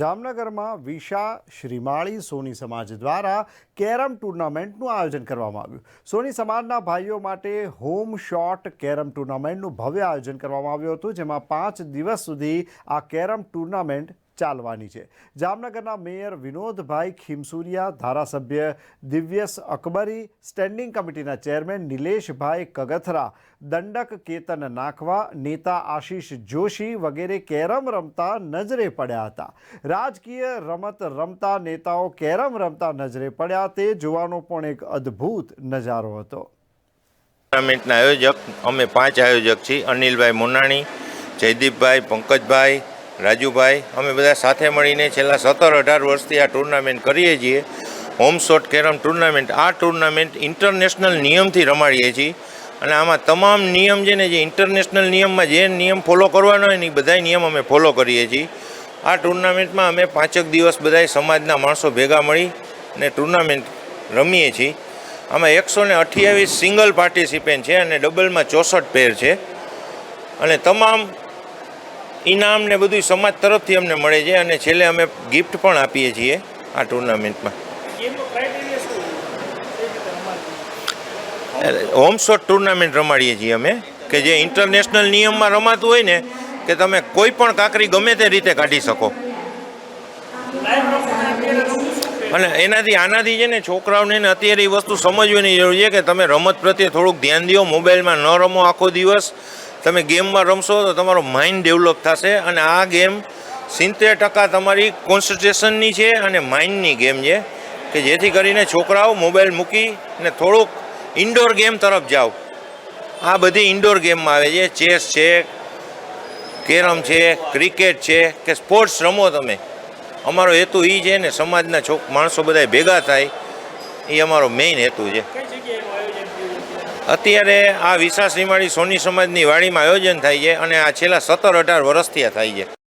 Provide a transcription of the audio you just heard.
જામનગરમાં વિશા શ્રીમાળી સોની સમાજ દ્વારા કેરમ ટુર્નામેન્ટનું આયોજન કરવામાં આવ્યું. સોની સમાજના ભાઈઓ માટે હોમ શોટ કેરમ ટુર્નામેન્ટનું ભવ્ય આયોજન કરવામાં આવ્યું હતું, જેમાં પાંચ દિવસ સુધી આ કેરમ ટુર્નામેન્ટ ચાલવાની છે. જામનગરના મેયર વિનોદભાઈ ખીમસુરિયા, ધારાસભ્ય દિવ્યસ અકબરી, સ્ટેન્ડિંગ કમિટીના ચેરમેન નિલેશભાઈ કગથરા, દંડક કેતન નાખવા, નેતા આશીષ જોશી વગેરે કેરમ રમતા નજરે પડ્યા હતા. રાજકીય રમત રમતા નેતાઓ કેરમ રમતા નજરે પડ્યા. તે જોવાનો પણ એક અદ્ભુત નજારો હતો. ટુર્નામેન્ટના આયોજક, અમે પાંચ આયોજક છીએ. અનિલભાઈ મોનાણી, જયદીપભાઈ, પંકજભાઈ રાજુભાઈ, અમે બધા સાથે મળીને છેલ્લા સત્તર અઢાર વર્ષથી આ ટુર્નામેન્ટ કરીએ છીએ. હોમ શોટ કેરમ ટુર્નામેન્ટ આ ટુર્નામેન્ટ ઇન્ટરનેશનલ નિયમથી રમાડીએ છીએ. અને આમાં તમામ નિયમ છે ને, જે ઇન્ટરનેશનલ નિયમમાં જે નિયમ ફોલો કરવાનો હોય ને, એ બધા નિયમ અમે ફોલો કરીએ છીએ. આ ટુર્નામેન્ટમાં અમે પાંચેક દિવસ બધાય સમાજના માણસો ભેગા મળી ને ટુર્નામેન્ટ રમીએ છીએ. આમાં એકસો ને અઠ્યાવીસ સિંગલ પાર્ટિસિપેન્ટ છે અને ડબલમાં ચોસઠ પેર છે. અને તમામ ઇનામ ને બધું સમાજ તરફથી અમને મળે છે અને છેલ્લે અમે ગિફ્ટ પણ આપીએ છીએ આ ટુર્નામેન્ટમાં હોમ શોટ ટુર્નામેન્ટ રમાડીએ છીએ અમે, કે જે ઇન્ટરનેશનલ નિયમમાં રમાતું હોય ને, કે તમે કોઈ પણ કાકરી ગમે તે રીતે કાઢી શકો. અને એનાથી આનાથી છે ને છોકરાઓને અત્યારે એ વસ્તુ સમજવાની જરૂર છે કે તમે રમત પ્રત્યે થોડુંક ધ્યાન દો, મોબાઈલમાં ન રમો આખો દિવસ તમે ગેમમાં રમશો તો તમારો માઇન્ડ ડેવલપ થશે અને આ ગેમ સિત્તેર ટકા તમારી કોન્સન્ટ્રેશનની છે અને માઇન્ડની ગેમ છે કે જેથી કરીને છોકરાઓ મોબાઈલ મૂકી ને થોડુંક ઇન્ડોર ગેમ તરફ જાઓ. આ બધી ઇન્ડોર ગેમમાં આવે છે. ચેસ છે, કેરમ છે ક્રિકેટ છે કે સ્પોર્ટ્સ રમો તમે. અમારો હેતુ એ છે ને સમાજના છોક માણસો બધા ભેગા થાય. એ અમારો મેઇન હેતુ છે. અત્યારે આ વિશાસ શ્રીમાળી સોની સમાજની વાડીમાં આયોજન થાય છે અને આ છેલ્લા સત્તર અઢાર વર્ષથી આ થાય છે.